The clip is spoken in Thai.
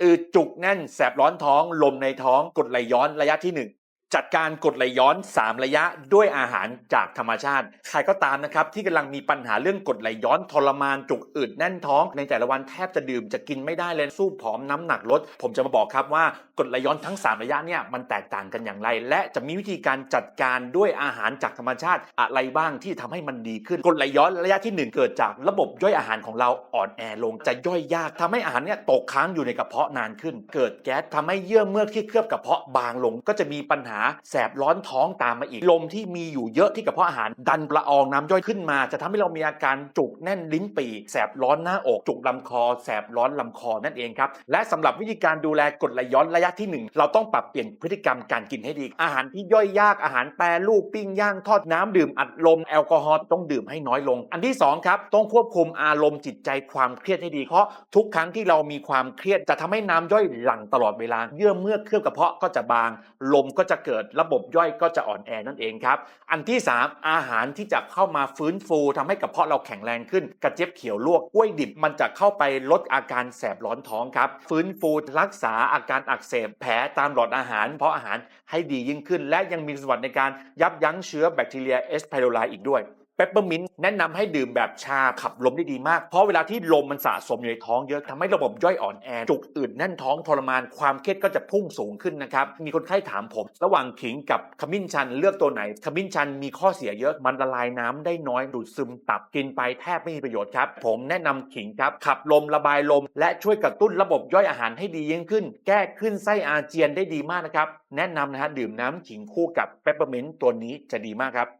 อือจุกแน่นแสบร้อนท้องลมในท้องกดไหลย้อนระยะที่หนึ่ง จัดการกดไหลย้อน 3 ระยะด้วยอาหารจากธรรมชาติ ใครก็ตามนะครับที่กำลังมีปัญหาเรื่องกดไหลย้อนทรมานจุกอืดแน่นท้อง ในแต่ละวันแทบจะดื่มจะกินไม่ได้เลยสู้ผอมน้ำหนักลด ผมจะมาบอกครับว่ากดไหลย้อนทั้ง 3 ระยะเนี่ยมันแตกต่างกันอย่างไร และจะมีวิธีการจัดการด้วยอาหารจากธรรมชาติอะไรบ้างที่ทำให้มันดีขึ้นกดไหลย้อนระยะที่หนึ่งเกิดจากระบบย่อยอาหารของเราอ่อนแอลงจะย่อยยากทำให้อาหารเนี่ยตกค้างอยู่ในกระเพาะนานขึ้น เกิดแก๊สทำให้เยื่อเมือกที่เคลือบกระเพาะบางลง ก็จะมีปัญหาแสบร้อนท้องตามมาอีก ลมที่มีอยู่เยอะที่กระเพาะอาหาร ดันละอองน้ำย่อยขึ้นมา จะทำให้เรามีอาการจุกแน่นลิ้นปี่แสบร้อนหน้าอกจุกลำคอ แสบร้อนลำคอนั่นเองครับและสำหรับวิธีการดูแลกรดไหลย้อนระยะที่หนึ่งเราต้องปรับเปลี่ยนพฤติกรรมการกินให้ดี อาหารที่ย่อยยากอาหารแปรรูปปิ้งย่างทอดน้ำดื่มอัดลมแอลกอฮอล์ต้องดื่มให้น้อยลง อันที่สองครับต้องควบคุมอารมณ์จิตใจความเครียดให้ดีเพราะทุกครั้งที่เรามีความเครียดจะทำให้น้ำย่อยหลั่งตลอดเวลาเยื่อเมือกเคลือบกระเพาะก็จะบาง ลมก็จะเกิดระบบย่อยก็จะอ่อนแอนั่นเองครับ อันที่ 3 อาหารที่จะเข้ามาฟื้นฟูทำให้กระเพาะเราแข็งแรงขึ้น กระเจี๊ยบเขียวลวกกล้วยดิบมันจะเข้าไปลดอาการแสบร้อนท้องครับ ฟื้นฟูรักษาอาการอักเสบแผลตามหลอดอาหาร เพราะอาหารให้ดียิ่งขึ้น และยังมีส่วนในการยับยั้งเชื้อแบคทีเรียเอสไพโรไลอีกด้วย เปปเปอร์มินต์แนะนำให้ดื่มแบบชาขับลมได้ดีมาก เพราะเวลาที่ลมมันสะสมอยู่ในท้องเยอะทำให้ระบบย่อยอ่อนแอ จุกอืดแน่นท้องทรมานความเครียดก็จะพุ่งสูงขึ้นนะครับ มีคนไข้ถามผม ระหว่างขิงกับขมิ้นชันเลือกตัวไหน ขมิ้นชันมีข้อเสียเยอะมันละลายน้ำได้น้อยดูดซึมตับกินไปแทบไม่มีประโยชน์ครับผมแนะนำขิงครับขับลมระบายลม และช่วยกระตุ้นระบบย่อยอาหารให้ดียิ่งขึ้น แก้ขึ้นไส้อาเจียนได้ดีมากนะครับแนะนำนะฮะดื่มน้ำขิงคู่กับเปปเปอร์มินต์ตัวนี้จะดีมากครับ